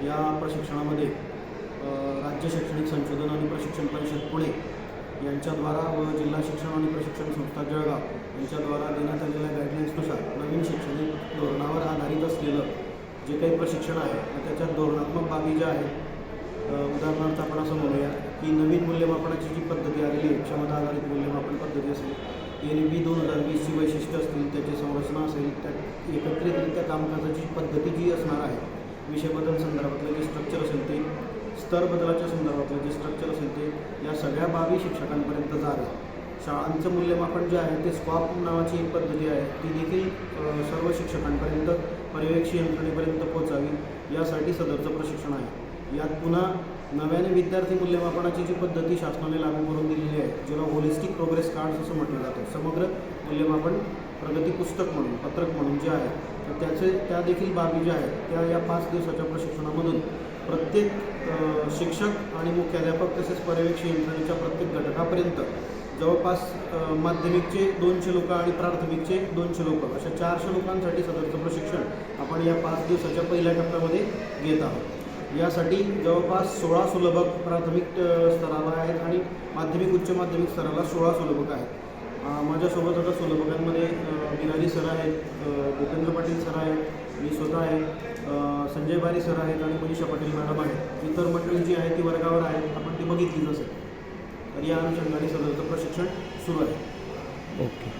या प्रशिक्षणामध्ये राज्य शैक्षणिक संशोधन आणि प्रशिक्षण परिषद पुणे यांच्याद्वारा व जिल्हा शिक्षण आणि प्रशिक्षण संस्था जळगाव यांच्याद्वारा देण्यात आलेल्या गाईडलाईन्सनुसार नवीन शैक्षणिक धोरणावर आधारित असलेलं जे काही प्रशिक्षण आहे त्याच्यात धोरणात्मक बाबी ज्या आहेत उदाहरणार्थ आपण असं म्हणूया की नवीन मूल्यमापनाची जी पद्धती आलेली आहे क्षमता आधारित मूल्यमापन पद्धती असेल एन बी दोन हजार वीसची वैशिष्ट्य असतील त्याची संरचना असेल त्या एकत्रितरित्या कामकाजाची पद्धती जी असणार आहे विषय बदल संदर्भातलं जे स्ट्रक्चर असेल ते स्तर बदलाच्या संदर्भातलं जे स्ट्रक्चर असेल ते या सगळ्या बाबी शिक्षकांपर्यंत जावे. शाळांचं मूल्यमापन जे आहे ते स्कॉप नावाची एक पद्धती आहे. ती देखील सर्व शिक्षकांपर्यंत पर्यवेक्षी यंत्रणेपर्यंत पोहोचावी यासाठी सदरचं प्रशिक्षण आहे. यात पुन्हा नव्याने विद्यार्थी मूल्यमापनाची जी पद्धती शासनाने लागू करून दिलेली आहे ज्याला होलिस्टिक प्रोग्रेस कार्ड्स असं म्हटलं जातं. समग्र मूल्यमापन प्रगती पुस्तक म्हणून पत्रक म्हणून जे आहे तर त्याचे त्या देखील बाबी ज्या आहेत त्या या पाच दिवसाच्या प्रशिक्षणामधून प्रत्येक शिक्षक आणि मुख्याध्यापक तसेच पर्यवेक्षी यंत्रणेच्या प्रत्येक घटकापर्यंत जवळपास माध्यमिकचे दोनशे लोक आणि प्राथमिकचे दोनशे लोक अशा चारशे लोकांसाठी सदरचं प्रशिक्षण आपण या पाच दिवसाच्या पहिल्या टप्प्यामध्ये घेत आहोत. यासाठी जवळपास सोळा सुलभक प्राथमिक स्तराला आहेत आणि माध्यमिक उच्च माध्यमिक स्तराला सोळा सुलभक आहेत. माझ्यासोबत आता सुलभकांमध्ये बिरारी सर आहेत भूपेंद्र पाटील सर आहेत मी स्वतः आहे संजय बारी सर आहेत आणि मनीषा पाटील मॅडम आहेत. इतर मंडळी जी आहे ती वर्गावर आहेत आपण ती बघितलीच असेल. तर या अनुषंगाने सदरचं प्रशिक्षण सुरू आहे. ओके.